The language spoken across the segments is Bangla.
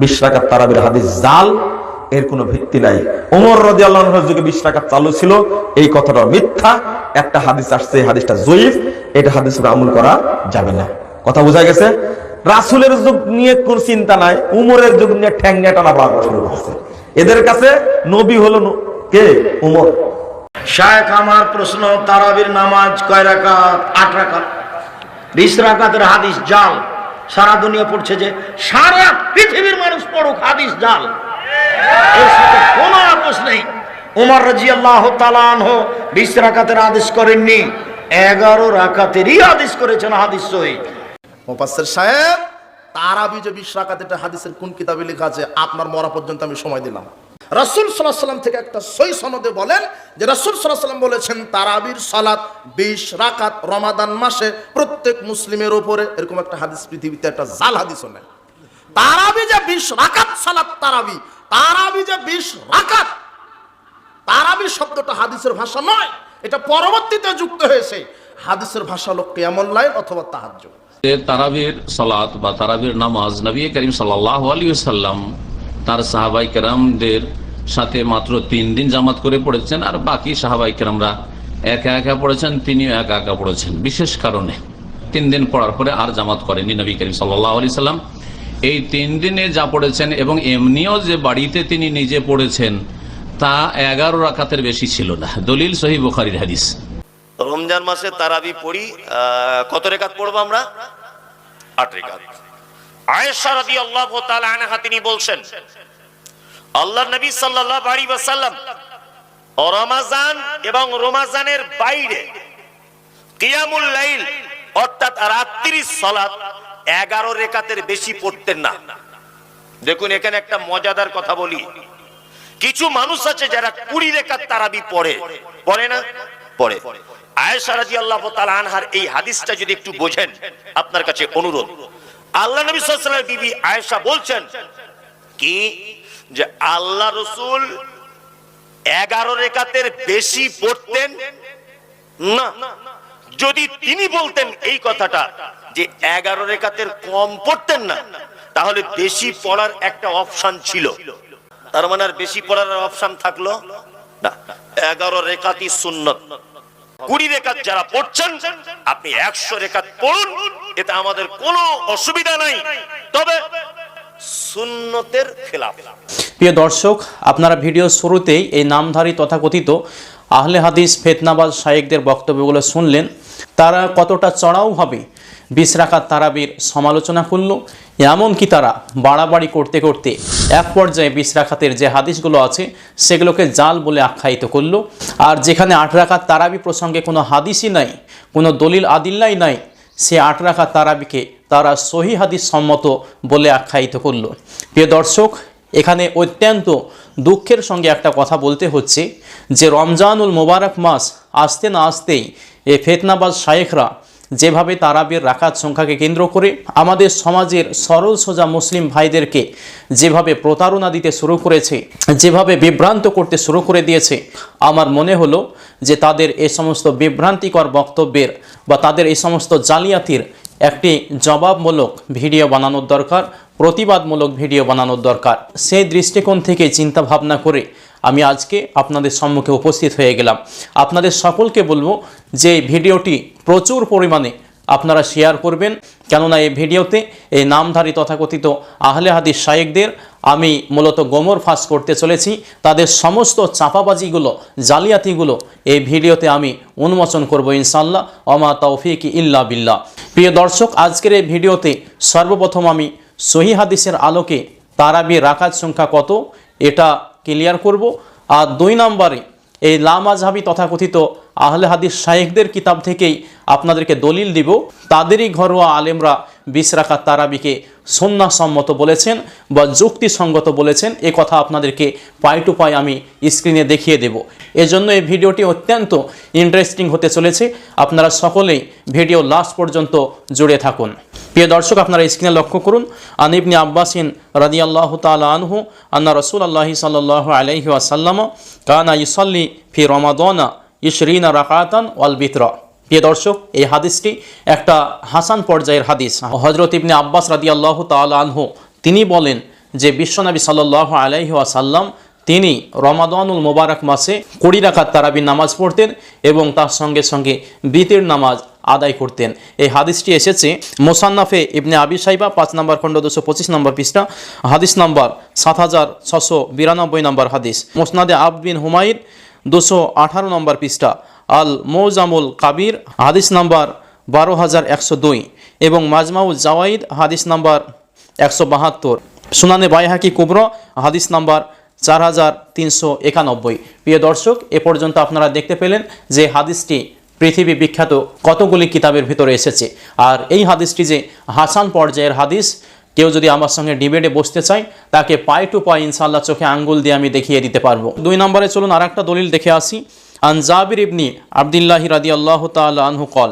বিশ রাকাত তারাবির হাদিস জাল, এর কোনো ভিত্তি নাই। ওমর রদি আল্লাহর যুগে বিশ রাকাত চালু ছিল, এই কথাটা মিথ্যা। একটা হাদিস আসছে, এই হাদিসটা জয়ীফ, এটা হাদিস আমল করা যাবে না। কথা বোঝা গেছে? রাসুলের যুগ নিয়ে কোন চিন্তা নাই, উমরের যুগ নিয়ে ঠ্যাং নিয়ে টানা বাড়া শুরু করছে। এদের কাছে নবী হলো কে? উমর। শায়েখ, আমার প্রশ্ন, তারাবির নামাজ কয় রাকাত? আট রাকাত। বিশ রাকাতের হাদিস জাল। সারা দুনিয়া পড়ছে যে সারা পৃথিবীর মানুষ পড়ুক, হাদিস জাল। এর সাথে কোনো আপোষ নেই। উমর রাজি আল্লাহ বিশ রাকাতের আদেশ করেননি, এগারো রাকাতেরই আদেশ করেছেন হাদিস সহি। মোফাসের সাহেব, তারাবি যে বিশ রাকাত, এটা হাদিসের কোন কিতাবে লেখা আছে? আপনার মরা পর্যন্ত আমি সময় দিলাম। রাসুল সাল্লাহ সাল্লাম থেকে একটা সই সনদে বলেন যে রাসুল সাল্লাহ সাল্লাম বলেছেন, তারাবির সালাত বিশ রাকাত রমাদান মাসে প্রত্যেক মুসলিমের ওপরে এরকম একটা হাদিস পৃথিবীতে, একটা জাল হাদিসও নেই। তারাবি যে বিশ রাকাত সালাত তারাবি তারাবি যে বিশ রাকাত, তারাবি শব্দটা হাদিসের ভাষা নয়, এটা পরবর্তীতে যুক্ত হয়েছে। হাদিসের ভাষা হলো কেমন লাইন অথবা তাহাজ্জুদ। যে তারাবির সালাত বা তারাবির নামাজ নবী করিম সাল্লাহ আলী সাল্লাম তার সাহাবাই কেরামদের সাথে মাত্র তিন দিন জামাত করে পড়েছেন, আর বাকি সাহাবাই কেরামরা একা একা পড়েছেন, তিনিও একা একা পড়েছেন, বিশেষ কারণে। তিন দিন পড়ার পরে আর জামাত করেনি নবী করিম সাল্লাম। এই তিন দিনে যা পড়েছেন এবং এমনিও যে বাড়িতে তিনি নিজে পড়েছেন, তা এগারো রাখাতের বেশি ছিল না। দলিল সহি বুখারির হাদিস। রমজান মাসে তারাবি পড়ি কত রেখাত পড়ব আমরা? আট রেখাত। আয়েশা রাদিয়াল্লাহু তাআলা আনহা তিনি বলছেন আল্লাহ নবী সাল্লাল্লাহু আলাইহি ওয়াসাল্লাম রমাজান এবং রমাজানের বাইরে কিয়ামুল লাইল, অর্থাৎ রাত্রির সালাত এগারো রেখাতের বেশি পড়তেন না। দেখুন, এখানে একটা মজাদার কথা বলি। কিছু মানুষ আছে যারা কুড়ি রেখাত তারাবি পড়ে। পড়ে না? পড়ে। আয়েশা রাদিয়াল্লাহু তাআলা আনহার এই হাদিসটা যদি একটু বোঝেন, আপনার কাছে অনুরোধ। আল্লাহ নবী সাল্লাল্লাহু আলাইহি বিবি আয়েশা বলছেন, কি? যে আল্লাহ রসুল এগারো রেখাতের বেশি পড়তেন? না। যদি তিনি বলতেন এই কথাটা, যে এগারো রেখাতের কম পড়তেন না, তাহলে বেশি পড়ার একটা অপশন ছিল। তার মানে আর বেশি পড়ার অপশন থাকল না। এগারো রেখাতি সুন্নত। কুড়ি রেখাত যারা পড়ছেন, আপনি একশো রেখাত পড়ুন এটা আমাদের কোনো অসুবিধা নাই। তবে সুন্নতের খেলাফ। প্রিয় দর্শক, আপনারা ভিডিও শুরুতেই এই নামধারী তথাকথিত আহলে হাদিস ফেতনাবাজ শায়েকদের বক্তব্যগুলো শুনলেন। তারা কতটা চড়াওভাবে বিশ রাকাত তারাবির সমালোচনা করল, এমনকি তারা বাড়াবাড়ি করতে করতে এক পর্যায়ে বিশ রাখাতের যে হাদিসগুলো আছে, সেগুলোকে জাল বলে আখ্যায়িত করল। আর যেখানে আট রাকাত তারাবি প্রসঙ্গে কোনো হাদিসই নাই, কোনো দলিল আদিল্লাই নাই, সে আট রাখা তারাবিকে তারা সহি হাদিস সম্মত বলে আখ্যায়িত করল। প্রিয় দর্শক, এখানে অত্যন্ত দুঃখের সঙ্গে একটা কথা বলতে হচ্ছে যে, রমজানুল মোবারক মাস আসতে না আসতেই এ ফেতনাবাজ শায়েখরা যেভাবে তারাবির রাকাত সংখ্যাকে কেন্দ্র করে আমাদের সমাজের সরল সোজা মুসলিম ভাইদেরকে যেভাবে প্রতারণা দিতে শুরু করেছে, যেভাবে বিভ্রান্ত করতে শুরু করে দিয়েছে, আমার মনে হলো যে তাদের এই সমস্ত বিভ্রান্তিকর বক্তব্যের বা তাদের এই সমস্ত জালিয়াতির একটি জবাবমূলক ভিডিও বানানোর দরকার, প্রতিবাদমূলক ভিডিও বানানোর দরকার। সেই দৃষ্টিকোণ থেকে চিন্তা ভাবনা করে আমি আজকে আপনাদের সম্মুখে উপস্থিত হয়ে গেলাম। আপনাদের সকলকে বলব যে ভিডিওটি প্রচুর পরিমাণে আপনারা শেয়ার করবেন। কেননা এই ভিডিওতে এই নামধারী তথাকথিত আহলে হাদিস শায়েকদের আমি মূলত গোমর ফাঁস করতে চলেছি। তাদের সমস্ত চাপাবাজিগুলো, জালিয়াতিগুলো এই ভিডিওতে আমি উন্মোচন করব ইনশাল্লাহ অমা তৌফিক ইল্লা বিল্লাহ। প্রিয় দর্শক, আজকের এই ভিডিওতে সর্বপ্রথম আমি সহি হাদিসের আলোকে তারাবি রাখার সংখ্যা কত, এটা ক্লিয়ার করব। আর দুই নম্বরে এই লামাজহাবি তথাকথিত আহলে হাদিস শায়েখদের কিতাব থেকেই আপনাদেরকে দলিল দিব। তাদেরই ঘরোয়া আলেমরা বিশ তারাবিকে সন্ন্যাসম্মত বলেছেন বা যুক্তিসঙ্গত বলেছেন। এ কথা আপনাদেরকে পাই টু পাই আমি স্ক্রিনে দেখিয়ে দেব। এজন্য এই ভিডিওটি অত্যন্ত ইন্টারেস্টিং হতে চলেছে। আপনারা সকলেই ভিডিও লাস্ট পর্যন্ত জুড়ে থাকুন। প্রিয় দর্শক, আপনারা স্ক্রিনে লক্ষ্য করুন আনিবনি আব্বাসিন রাদি আল্লাহ আনহু আন্না রসুল আল্লাহি সাল্লাহ আলহি আসাল্লাম কানা ইসল্লি ফি রমাদনা ইশরিনা রাকাতান ওয়াল বিতরা। প্রিয় দর্শক, এই হাদিসটি একটা হাসান পর্যায়ের হাদিস। হজরত ইবনে আব্বাস রাদি আল্লাহ আনহু, তিনি বলেন যে বিশ্বনবী সাল্লাহ আলাইহি ওয়াসাল্লাম, তিনি রমাদানুল মোবারক মাসে কুড়ি রাকাত তারাবির নামাজ পড়তেন এবং তার সঙ্গে সঙ্গে বিতির নামাজ আদায় করতেন। এই হাদিসটি এসেছে মোসান্নাফে ইবনে আবি সাইবা, পাঁচ নম্বর খণ্ড, দুশো পঁচিশ নম্বর পৃষ্ঠা, হাদিস নম্বর সাত হাজার ছশো বিরানব্বই নম্বর হাদিস। মোসনাদে আব বিন হুমায়ুদ দুশো আঠারো নম্বর পৃষ্ঠা। আল মৌজামুল কাবির, হাদিস নাম্বার বারো হাজার একশো দুই এবং মাজমাউল জাওয়াইদ, হাদিস নাম্বার একশো বাহাত্তর। সুনানে বাইহাকি কুবর, হাদিস নাম্বার চার হাজার তিনশো একানব্বই। প্রিয় দর্শক, এ পর্যন্ত আপনারা দেখতে পেলেন যে হাদিসটি পৃথিবী বিখ্যাত কতগুলি কিতাবের ভিতরে এসেছে। আর এই হাদিসটি যে হাসান পর্যায়ের হাদিস কেউ যদি আমার সঙ্গে ডিবেটে বসতে চায়, তাকে পাই টু পাই ইনশাল্লাহ চোখে আঙ্গুল দিয়ে আমি দেখিয়ে দিতে পারব। দুই নম্বরে চলুন আর একটা দলিল দেখে আসি। আন জাবির ইবনি আবদুল্লাহি রাদি আল্লাহ তাল্লাহ আনহু কল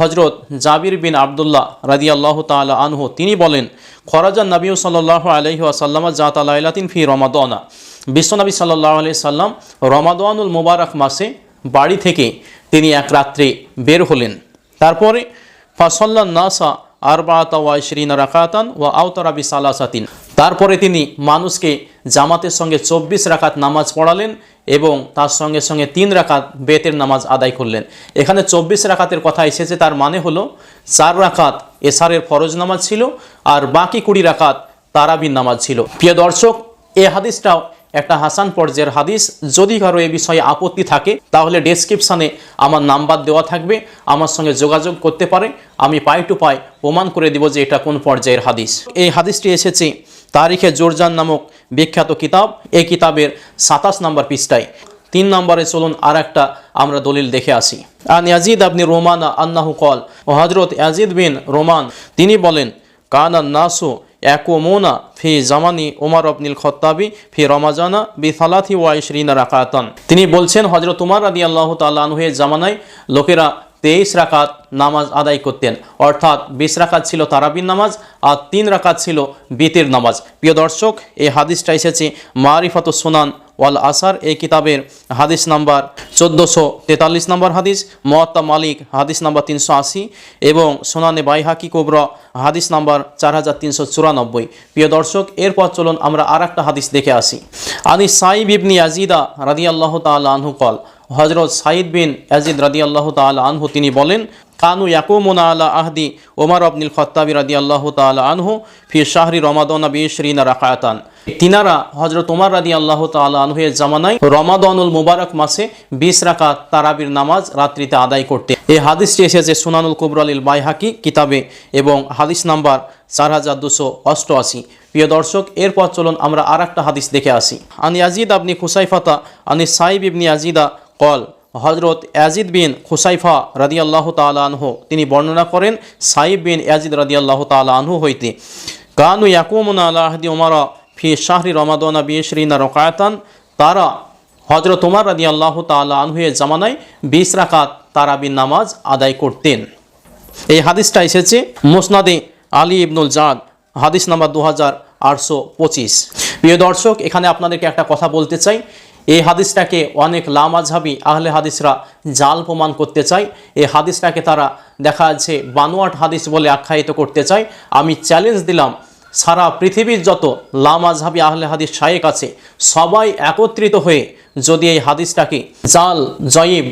হজরত জাবির বিন আবদুল্লাহ রাদি আল্লাহ তাল্লাহ আনহু, তিনি বলেন, খরাজা নবী সাল্লাহ আলহি আসাল্লামা জাত আলাইলাতিন ফি রমাদনা। বিশ্বনবী সাল্লাহ আলি সাল্লাম রমাদানুল মুবারক মাসে বাড়ি থেকে তিনি এক রাত্রে বের হলেন। তারপরে ফাসল্লা নাসা আরবাত ওয়াইশরিন রাকাতান ও আওতারাবি সালাসাতিন তারপরে তিনি মানুষকে জামাতের সঙ্গে চব্বিশ রাকাত নামাজ পড়ালেন এবং তার সঙ্গে সঙ্গে তিন রাকাত বেতের নামাজ আদায় করলেন। এখানে চব্বিশ রাকাতের কথা এসেছে, তার মানে হলো চার রাকাত এসারের ফরজ নামাজ ছিল আর বাকি কুড়ি রাকাত তারাবির নামাজ ছিল। প্রিয় দর্শক, এ হাদিসটাও একটা হাসান পর্যায়ের হাদিস। যদি কারও এ বিষয়ে আপত্তি থাকে, তাহলে ডেসক্রিপশানে আমার নাম্বার দেওয়া থাকবে। আমার সঙ্গে যোগাযোগ করতে পারে। আমি পাই টু পাই প্রমাণ করে দিব যে এটা কোন পর্যায়ের হাদিস। এই হাদিসটি এসেছে তারিখে জোরজান নামক বিখ্যাত কিতাব। এই কিতাবের সাতাশ নম্বর পৃষ্ঠায়। তিন নম্বরে চলুন আর একটা আমরা দলিল দেখে আসি। আন ইয়াজিদ আপনি রোমান আন্নাহু কল ও হজরত ইয়াজিদ বিন রোমান, তিনি বলেন কানা নাসু একোমোনা ফি জামানি ওমার আবনিল খত্তাবি ফি রমাজানা বি সালাথি ওয়াইশরিনা রাকাতান তিনি বলছেন হজরত উমার রাদি আল্লাহ তাল্লাহ জামানায় লোকেরা তেইশ রাকাত নামাজ আদায় করতেন। অর্থাৎ বিশ রাকাত ছিল তারাবির নামাজ আর তিন রাকাত ছিল বিতের নামাজ। প্রিয় দর্শক, এই হাদিসটা এসেছে মারিফাত সোনান ওয়াল আসার। এই কিতাবের হাদিস নাম্বার চোদ্দোশো তেতাল্লিশ নম্বর হাদিস মহাত্তা মালিক হাদিস নাম্বার তিনশো আশি এবং সোনানে বাইহাকি কোবরা হাদিস নাম্বার চার হাজার তিনশো চুরানব্বই। প্রিয় দর্শক, এরপর চলুন আমরা আর একটা হাদিস দেখে আসি। আনি সাইব ইবনি আজিদা রাদি আল্লাহ তাল আনহু কল হজরত সাইদ বিন ইয়াজিদ রাদি আল্লাহ তাল আনহু, তিনি বলেন, কানু ইয়াকুমুনা আলা আহদি ওমর আবনিল খত্তাবি রাদি আল্লাহ তাল আনহু ফি শাহরি রমাদনা বিশরিনা রাকায়াতান। তিনারা হজরত ওমর রাদি আল্লাহ তাল আনহুয়ের জামানায় রমাদানুল মুবারক মাসে বিশ রাকাত তারাবির নামাজ রাত্রিতে আদায় করতে এই হাদিসটি এসেছে সুনানুল কুবরালিল বাইহাকি কিতাবে এবং হাদিস নাম্বার চার হাজার দুশো অষ্টআশি। প্রিয় দর্শক, এরপর চলুন আমরা আর একটা হাদিস দেখে আসি। আনি আজিদ আপনি খুসাইফাতা, আনি সাইব ইবনি আজিদা কল হজরত অ্যাজিদ বিন খুসাইফা রাদি আল্লাহ আনহু। তিনি বর্ণনা করেন, সাইব বিন ইয়াজিদ রাদি আল্লাহ আনহু হইতে, কানু ইয়াকুমুনা আলা আহদি ওমারা ফি শাহরি রমাদনা বিশরিনা রকায়াতান। তারা হজরত উমার রাদি আল্লাহ তালা আনহুয়ের জামানায় বিশ রাকাত তারাবিন নামাজ আদায় করতেন। এই হাদিসটা এসেছে মোসনাদে আলী ইবনুল জাদ, হাদিস নাম্বার দু হাজার আটশো পঁচিশ। প্রিয় দর্শক, এখানে আপনাদেরকে একটা কথা বলতে চাই। এই হাদিসটাকে অনেক লামাঝাবি আহলে হাদিসরা জাল প্রমাণ করতে চায়। এই হাদিসটাকে তারা দেখা যাচ্ছে বানোয়াট হাদিস বলে আখ্যায়িত করতে চায়। আমি চ্যালেঞ্জ দিলাম, সারা পৃথিবীর যত লামাঝাবি আহলে হাদিস শায়েক আছে, সবাই একত্রিত হয়ে যদি এই হাদিসটাকে জাল, জয়ীব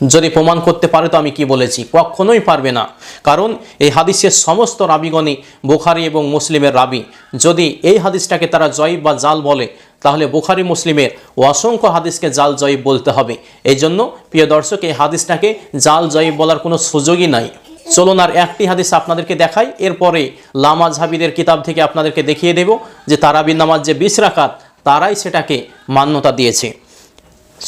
যদি প্রমাণ করতে পারে তো আমি কি বলেছি? কখনোই পারবে না। কারণ এই হাদিসের সমস্ত রাবিগণই বোখারি এবং মুসলিমের রাবি। যদি এই হাদিসটাকে তারা জয়ীব বা জাল বলে, তাহলে বোখারি, মুসলিমের অসংখ্য হাদিসকে জাল জয়ীব বলতে হবে। এই জন্য প্রিয় দর্শক, এই হাদিসটাকে জাল জয়ীব বলার কোনো সুযোগই নাই। চলুন আর একটি হাদিস আপনাদেরকে দেখাই। এরপরে লামাজ হাবিদের কিতাব থেকে আপনাদেরকে দেখিয়ে দেব যে তারাবির নামাজ যে বিশ রাকাত, তারাই সেটাকে মান্যতা দিয়েছে।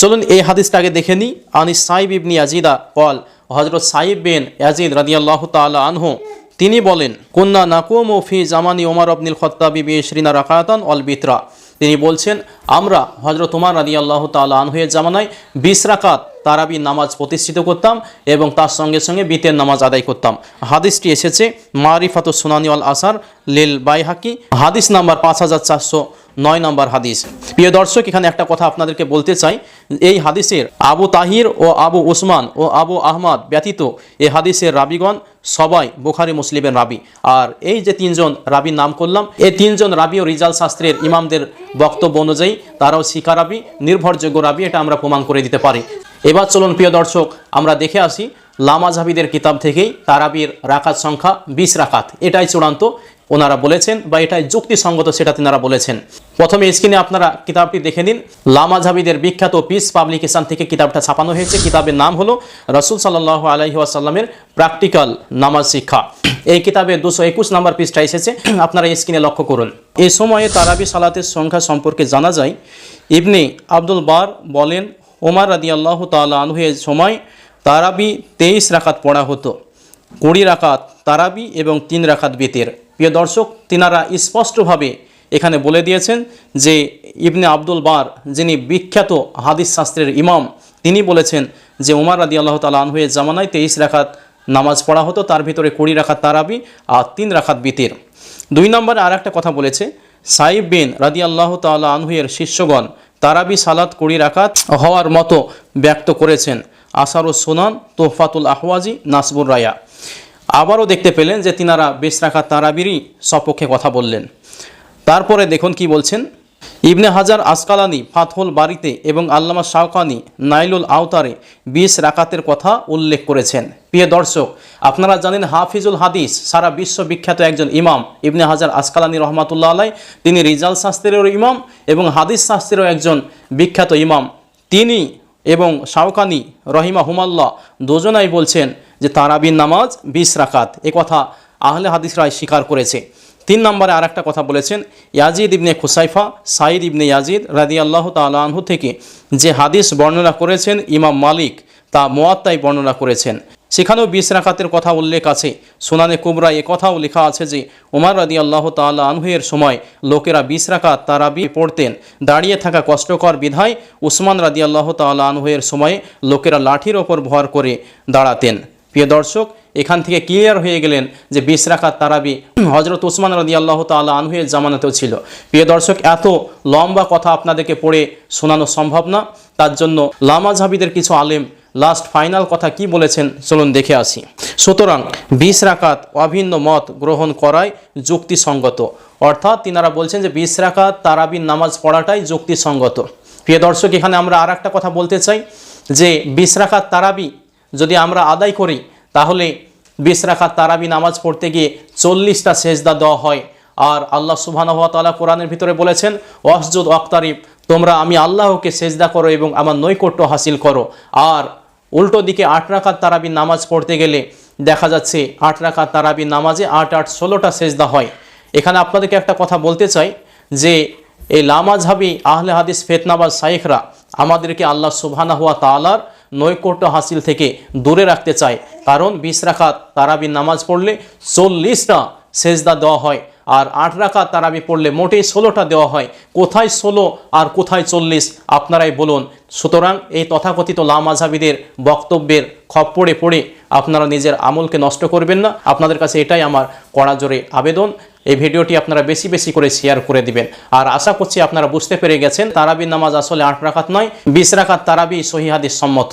চলুন এই হাদিসটাকে দেখে নিই। আনি সাইব ইবনি ইয়াজিদা কল হজরত সাইব বিন ইয়াজিদ রাদিয়াল্লাহ তাআলা আনহু, তিনি বলেন, কুন্না নাকুম ফি জামানি ওমর আবনিল খত্তাবি বিশরিনা রাকাতান অল বিতরা। তিনি বলছেন, আমরা হজরত উমার রাদি আল্লাহ তালা আনহুয়ের জামানায় বিশ রাকাত তারাবি নামাজ প্রতিষ্ঠিত করতাম এবং তার সঙ্গে সঙ্গে বিতের নামাজ আদায় করতাম। হাদিসটি এসেছে মারিফাত সুনানি আল আসার লিল বাইহাকি, হাদিস নাম্বার পাঁচ হাজার চারশো নয় নম্বর হাদিস। প্রিয় দর্শক, এখানে একটা কথা আপনাদেরকে বলতে চাই। এই হাদিসের আবু তাহির ও আবু উসমান ও আবু আহমদ ব্যতীত এই হাদিসের রাবিগণ সবাই বুখারি মুসলিমের রাবি। আর এই যে তিনজন রাবির নাম করলাম এই তিনজন রাবি ও রিজাল শাস্ত্রের ইমামদের বক্তব্য অনুযায়ী তারাও শিকা রাবি, নির্ভরযোগ্য রাবি, এটা আমরা প্রমাণ করে দিতে পারি। এবার চলুন, প্রিয় দর্শক, আমরা দেখে আসি লামাজাবিদের কিতাব থেকেই তারাবির রাখাত সংখ্যা বিশ রাখাত এটাই চূড়ান্ত। ওনারা বলেছেন বা এটাই যুক্তিসঙ্গত সেটা তিনারা বলেছেন। প্রথমে স্ক্রিনে আপনারা কিতাবটি দেখে নিন। লামাজাবিদের বিখ্যাত পিস পাবলিকেশন থেকে কিতাবটা ছাপানো হয়েছে। কিতাবের নাম হলো রসুল সাল্লাহ আলহি আসাল্লামের প্র্যাকটিক্যাল নামাজ শিক্ষা। এই কিতাবে দুশো একুশ নাম্বার পৃষ্ঠা এসেছে। আপনারা স্ক্রিনে লক্ষ্য করুন। এই সময়ে তারাবি সালাতের সংখ্যা সম্পর্কে জানা যায়, ইবনে আব্দুল বার বলেন, ওমার রাদি আল্লাহ তাল্লাহ আনহুয়ের সময় তারাবি তেইশ রাখাত পড়া হতো। কুড়ি রাখাত তারাবি এবং তিন রাখাত বেতের। প্রিয় দর্শক, তিনারা স্পষ্টভাবে এখানে বলে দিয়েছেন যে ইবনে আব্দুল বার, যিনি বিখ্যাত হাদিস শাস্ত্রের ইমাম, তিনি বলেছেন যে উমার রাদি আল্লাহ তালা আনহুয়ের জামানায় তেইশ রাকাত নামাজ পড়া হতো, তার ভিতরে কুড়ি রাখাত তারাবি আর তিন রাখাত বিতের। দুই নম্বরে আর একটা কথা বলেছে, সাইব বিন রাদি আল্লাহ তাল্লাহ আনহুয়ের শিষ্যগণ তারাবি, সালাত কুড়ি রাকাত হওয়ার মতো ব্যক্ত করেছেন। আসারুস সোনান, তোহফাতুল আহওয়াজি, নাসবুর রায়া। আবারও দেখতে পেলেন যে তিনারা বেশ রাখা তারাবিরই সপক্ষে কথা বললেন। তারপরে দেখুন কি বলছেন। ইবনে হাজার আসকালানি ফাতহুল বাড়িতে এবং আল্লামা শাওকানি নাইলুল আওতারে বিশ রাকাতের কথা উল্লেখ করেছেন। প্রিয় দর্শক, আপনারা জানেন হাফিজুল হাদিস, সারা বিশ্ব বিখ্যাত একজন ইমাম, ইবনে হাজার আসকালানি রহমাতুল্লাহ আলাই তিনি রিজাল শাস্ত্রেরও ইমাম এবং হাদিস শাস্ত্রেরও একজন বিখ্যাত ইমাম। তিনি এবং শাওকানি রহিমা হুমাল্লাহ দুজনাই বলছেন যে তারাবিন নামাজ বিশ রাকাত। এ কথা আহলে হাদিসরাই স্বীকার করেছে। তিন নম্বরে আর একটা কথা বলেছেন, ইয়াজিদ ইবনে খুসাইফা সাইদ ইবনে ইয়াজিদ রাদি আল্লাহ তালাহু থেকে যে হাদিস বর্ণনা করেছেন ইমাম মালিক, তা মোয়াত্তাই বর্ণনা করেছেন। সেখানেও বিশ রাকাতের কথা উল্লেখ আছে। সোনানে কুবরা এ কথাও লেখা আছে যে, উমার রাদি আল্লাহ তাল্লাহ আনহুয়ের সময় লোকেরা বিশ রাকাত তারাবি পড়তেন। দাঁড়িয়ে থাকা কষ্টকর বিধায় উসমান রাদি আল্লাহ তাল্লাহ আনহুয়ের সময়ে লোকেরা লাঠির ওপর ভর করে দাঁড়াতেন। প্রিয় দর্শক, এখান থেকে ক্লিয়ার হয়ে গেলেন যে বিশ রাকাত তারাবি হজরত ওসমান রদি আল্লাহ তাল্লাহ আনহুয়ের জামানাতেও ছিল। প্রিয় দর্শক, এত লম্বা কথা আপনাদেরকে পড়ে শোনানো সম্ভব না। তার জন্য লামাঝাবিদের কিছু আলেম লাস্ট ফাইনাল কথা কি বলেছেন চলুন দেখে আসি। সুতরাং বিশ রাকাত অভিন্ন মত গ্রহণ করায় যুক্তিসঙ্গত। অর্থাৎ তিনারা বলছেন যে বিশ রাকাত তারাবির নামাজ পড়াটাই যুক্তিসঙ্গত। প্রিয় দর্শক, এখানে আমরা আর কথা বলতে চাই যে বিশ রাকাত তারাবি যদি আমরা আদায় করি, তাহলে বিশ রাখাত তারাবি নামাজ পড়তে গিয়ে চল্লিশটা সেজদা দেওয়া হয়। আর আল্লাহ সুবহানাহু ওয়া তাআলা কোরআনের ভিতরে বলেছেন, ওয়াসজুদ ওয়াক্তারিব, তোমরা আমি আল্লাহকে সেজদা করো এবং আমার নৈকট্য হাসিল করো। আর উল্টো দিকে আট রাখাত তারাবি নামাজ পড়তে গেলে দেখা যাচ্ছে, আট রাখাত তারাবি নামাজে আট আট ষোলোটা সেজদা হয়। এখানে আপনাদেরকে একটা কথা বলতে চাই, যে এই লামাজহাবি আহলে হাদিস ফেতনাবাজ শাইখরা আমাদেরকে আল্লাহ সুবহানাহু ওয়া তাআলার নৈকট্য হাসিল থেকে দূরে রাখতে চায়। কারণ বিশ রাখাত তারাবির নামাজ পড়লে চল্লিশটা সেজদা দেওয়া হয় আর আট রাখাত তারাবি পড়লে মোটেই ষোলোটা দেওয়া হয়। কোথায় ষোলো আর কোথায় চল্লিশ? আপনারাই বলুন। সুতরাং এই তথাকথিত লামাঝাবিদের বক্তব্যের খপ্পড়ে পড়ে আপনারা নিজের আমলকে নষ্ট করবেন না। আপনাদের কাছে এটাই আমার কড়া জোরে আবেদন। এই ভিডিওটি আপনারা বেশি বেশি করে শেয়ার করে দিবেন। আর আশা করছি আপনারা বুঝতে পেরে গেছেন তারাবি নামাজ আসলে আট রাখাত নয়, বিশ রাখাত তারাবি সহিহাদিস সম্মত।